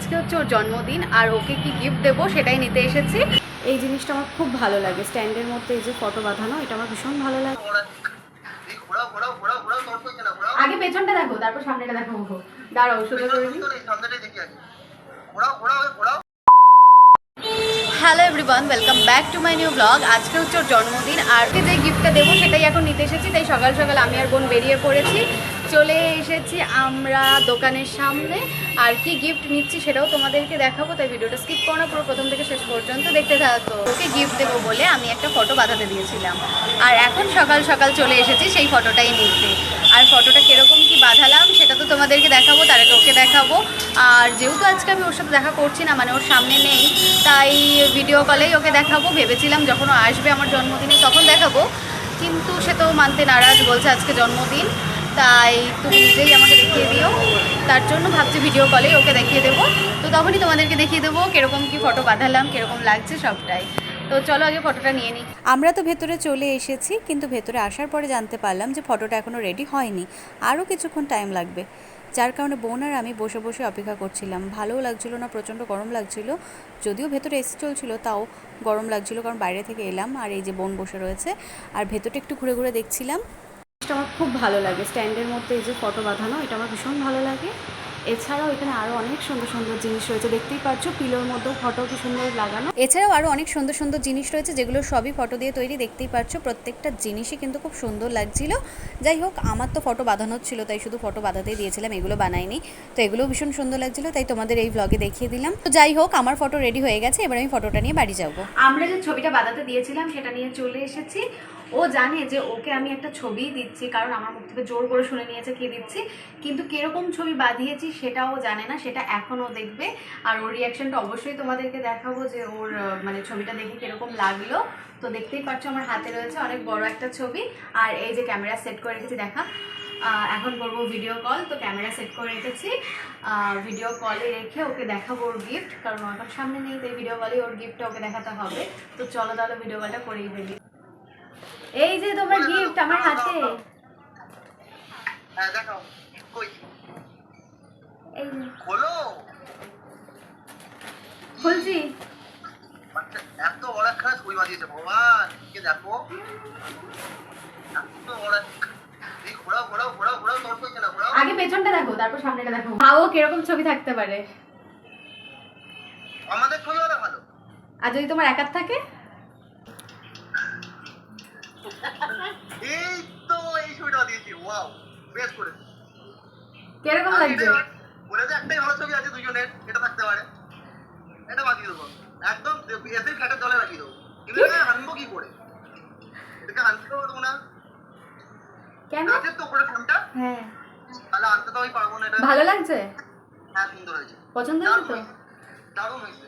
আজকে হচ্ছে ওর জন্মদিন, আর ওকে কি গিফট দেবো সেটাই নিতে এসেছি। এই জিনিসটা আমার খুব ভালো লাগে স্ট্যান্ডের মধ্যে এই যে ফটো বাঁধানো, এটা আমার ভীষণ ভালো লাগে। আগে পেছনটা দেখো, তারপর সামনেটা দেখো দাঁড়াও, সোজা hello everyone welcome back to my new blog আজকে হচ্ছে ওর জন্মদিন, আর যে গিফটটা দেবো সেটাই এখন নিতে এসেছি, তাই সকাল সকাল আমি আর বোন বেরিয়ে পড়েছি। চলে এসেছি আমরা দোকানের সামনে। আর কি গিফট নিচ্ছি সেটাও তোমাদেরকে দেখাবো, তাই ভিডিওটা স্কিপ করো না, পুরো প্রথম থেকে শেষ পর্যন্ত দেখতে থাকো। ওকে গিফট দেবো বলে আমি একটা ফটো বাঁধাতে দিয়েছিলাম। আর এখন সকাল সকাল চলে এসেছি, সেই ফটোটাই নিতে। আর ফটোটা কীরকম কি বাঁধালাম, সেটা তো তোমাদেরকে দেখাবো, তার আগে ওকে দেখাবো। আর যেহেতু আজকে আমি ওর সাথে দেখা করছি না মানে ওর সামনে নেই, তাই ভিডিও কলেই ওকে দেখাবো। ভেবেছিলাম যখন আসবে আমার জন্মদিনে তখন দেখাবো, কিন্তু সে তো মানতে নারাজ, বলছে আজকে জন্মদিন। তাই তুমি নিজেই আমাকে দেখিয়ে দিও। তার জন্য ভাবছি ভিডিও কলেই ওকে দেখিয়ে দেবো। তো তখনই তোমাদেরকে দেখিয়ে দেবো কীরকম কি ফটো বাঁধালাম, কীরকম লাগছে সবটাই। তো চলো আগে ফটোটা নিয়ে নিই আমরা তো ভেতরে চলে এসেছি, কিন্তু ভেতরে আসার পরে জানতে পারলাম যে ফটোটা এখনও রেডি হয়নি। আরও কিছুক্ষণ টাইম লাগবে। যার কারণে বোন আর আমি বসে বসে অপেক্ষা করছিলাম। ভালোও লাগছিল না, প্রচণ্ড গরম লাগছিল। যদিও ভেতরে এসি চলছিল, তাও গরম লাগছিল কারণ বাইরে থেকে এলাম। আর এই যে বোন বসে রয়েছে, আর ভেতরটা একটু ঘুরে ঘুরে দেখছিলাম। জিনিসটা আমার খুব ভালো লাগে। স্ট্যান্ডের মধ্যে এই যে ফটো বাঁধানো এটা আমার ভীষণ ভালো লাগে। এছাড়াও এখানে আরও অনেক সুন্দর সুন্দর জিনিস রয়েছে। দেখতেই পাচ্ছ পিলোর মধ্যেও ফটো কি সুন্দর লাগানো। এছাড়াও আরও অনেক সুন্দর সুন্দর জিনিস রয়েছে যেগুলো সবই ফটো দিয়ে তৈরি। দেখতেই পাচ্ছ প্রত্যেকটা জিনিসই কিন্তু খুব সুন্দর লাগছিল। যাই হোক আমার তো ফটো বাঁধানো ছিল তাই শুধু ফটো বাঁধাতেই দিয়েছিলাম এগুলো বানাইনি। তো এগুলো ভীষণ সুন্দর লাগছিল তাই তোমাদের এই ব্লগে দেখিয়ে দিলাম। তো যাই হোক আমার ফটো রেডি হয়ে গেছে এবার আমি ফটোটা নিয়ে বাড়ি যাব। আমরা যে ছবিটা বাঁধাতে দিয়েছিলাম সেটা নিয়ে চলে এসেছি। ও জানে যে ওকে আমি একটা ছবি দিচ্ছি, কারণ আমার মুখ থেকে জোর করে শুনে নিয়েছে কি দিচ্ছি। কিন্তু কীরকম ছবি বাঁধিয়েছি সেটা ও জানে না, সেটা এখনও দেখবে। আর ওর রিয়াকশনটা অবশ্যই তোমাদেরকে দেখাবো যে ওর মানে ছবিটা দেখে কীরকম লাগল। তো দেখতেই পাচ্ছ আমার হাতে রয়েছে অনেক বড় একটা ছবি। আর এই যে ক্যামেরা সেট করে রেখেছি, দেখা। এখন করব ভিডিও কল তো ক্যামেরা সেট করে রেখেছি। ভিডিও কলে রেখে ওকে দেখাবো ওর গিফট কারণ এখন সামনে নেই তাই ভিডিও কলে ওর গিফটটা ওকে দেখাতে হবে। তো চলো তাহলে ভিডিও কলটা করেই ফেলি। এই যে তোমার গিফট আমার হাতে। হ্যাঁ খুলছি। এত বড় একখানা ছবি বানিয়েছে? ভগবান কে দেখো? এত বড় ঘোরাও ঘোরাও ঘোরাও ঘোরাও তোর কইছে না ঘোরাও। আগে পেছনটা দেখো তারপর সামনেটা দেখো। ভাবো কীরকম ছবি থাকতে পারে। আমাদের ছবি ভালো। আর যদি তোমার একার থাকে? এই তো এই ছবিটা দিয়েছি ওয়াও বেশ করে। কীরকম লাগছে? বলে যে একটাই ভালো ছবি আছে দুজনের এটা থাকতে পারে। এটা বাকি দেবো। একদম এসে ফ্ল্যাটের দলে রাখিয়ে দেবো। কিন্তু এটা আনব কি করে? এটাকে আনতে পারব না। কেন? আছে তো উপরে ফোনটা। হ্যাঁ। তাহলে আনতে তো আমি পারব না এটা ভালো লাগছে? হ্যাঁ সুন্দর হয়েছে। পছন্দ হয়েছে তো? হয়েছে। দারুণ হয়েছে।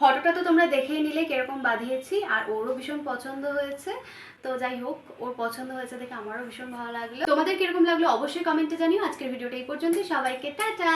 ফটোটা তো তোমরা দেখেই নিলে কীরকম বাঁধিয়েছি, আর ওরও ভীষণ পছন্দ হয়েছে। তো যাই হোক, ওর পছন্দ হয়েছে দেখে আমারও ভীষণ ভালো লাগল। তোমাদের কীরকম লাগল অবশ্যই কমেন্টে জানিও। আজকের ভিডিওটা এই পর্যন্তই। সবাইকে টাটা!